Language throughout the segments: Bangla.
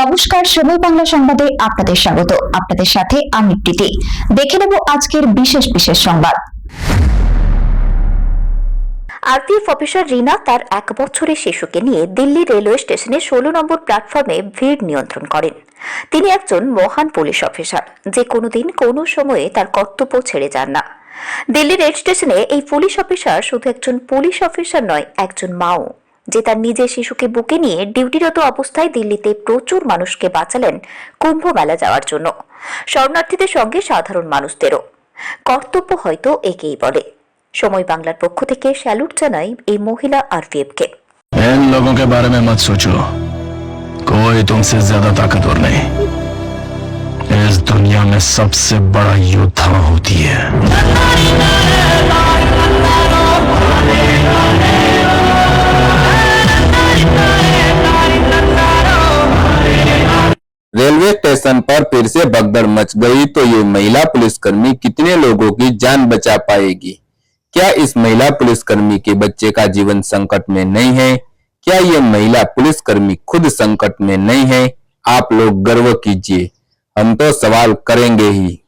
নমস্কার সময় বাংলা সংবাদে আপনাদের স্বাগত। আপনাদের সাথে আমি প্রীতি। দেখে নেব আজকের বিশেষ বিশেষ সংবাদ। আরপিএফ অফিসার রিনা তার এক বছরের শিশুকে নিয়ে দিল্লি রেলওয়ে স্টেশনে ষোলো নম্বর প্ল্যাটফর্মে ভিড় নিয়ন্ত্রণ করেন। তিনি একজন মহান পুলিশ অফিসার। যে কোনোদিন কোনো সময়ে তার কর্তব্য ছেড়ে যান না। দিল্লি রেল স্টেশনে এই পুলিশ অফিসার শুধু একজন পুলিশ অফিসার নয়, একজন মাও। যে তার নিজের শিশুকে বুকে নিয়ে ডিউটিরত অবস্থায় দিল্লিতে প্রচুর মানুষকে বাঁচালেন কুম্ভ মেলা যাওয়ার জন্য শরণার্থীদের সঙ্গে সাধারণ মানুষদেরও কর্তব্য হয়তো একেই বলে সময় বাংলার পক্ষ থেকে স্যালুট জানাই এই মহিলা আরপিএফকে इन लोगों के बारे में मत सोचो कोई तुमसे ज्यादा ताकतवर नहीं इस दुनिया में सबसे बड़ा योद्धा होती है रेलवे स्टेशन पर फिर से भगदड़ मच गई तो ये महिला पुलिसकर्मी कितने लोगों की जान बचा पाएगी? क्या इस महिला पुलिसकर्मी के बच्चे का जीवन संकट में नहीं है? क्या ये महिला पुलिसकर्मी खुद संकट में नहीं है? आप लोग गर्व कीजिए, हम तो सवाल करेंगे ही।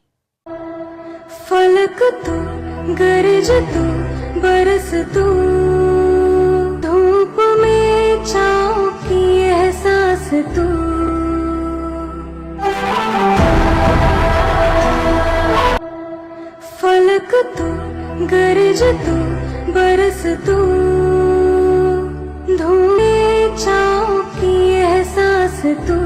फलक तू, गरज तू, बरस तू, धूप में की एहसास तू। तू गरज तू बरस तू धूप में छाँव की एहसास तू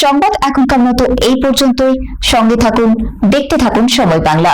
সংবাদ এখনকার মতো এই পর্যন্তই সঙ্গে থাকুন দেখতে থাকুন সময় বাংলা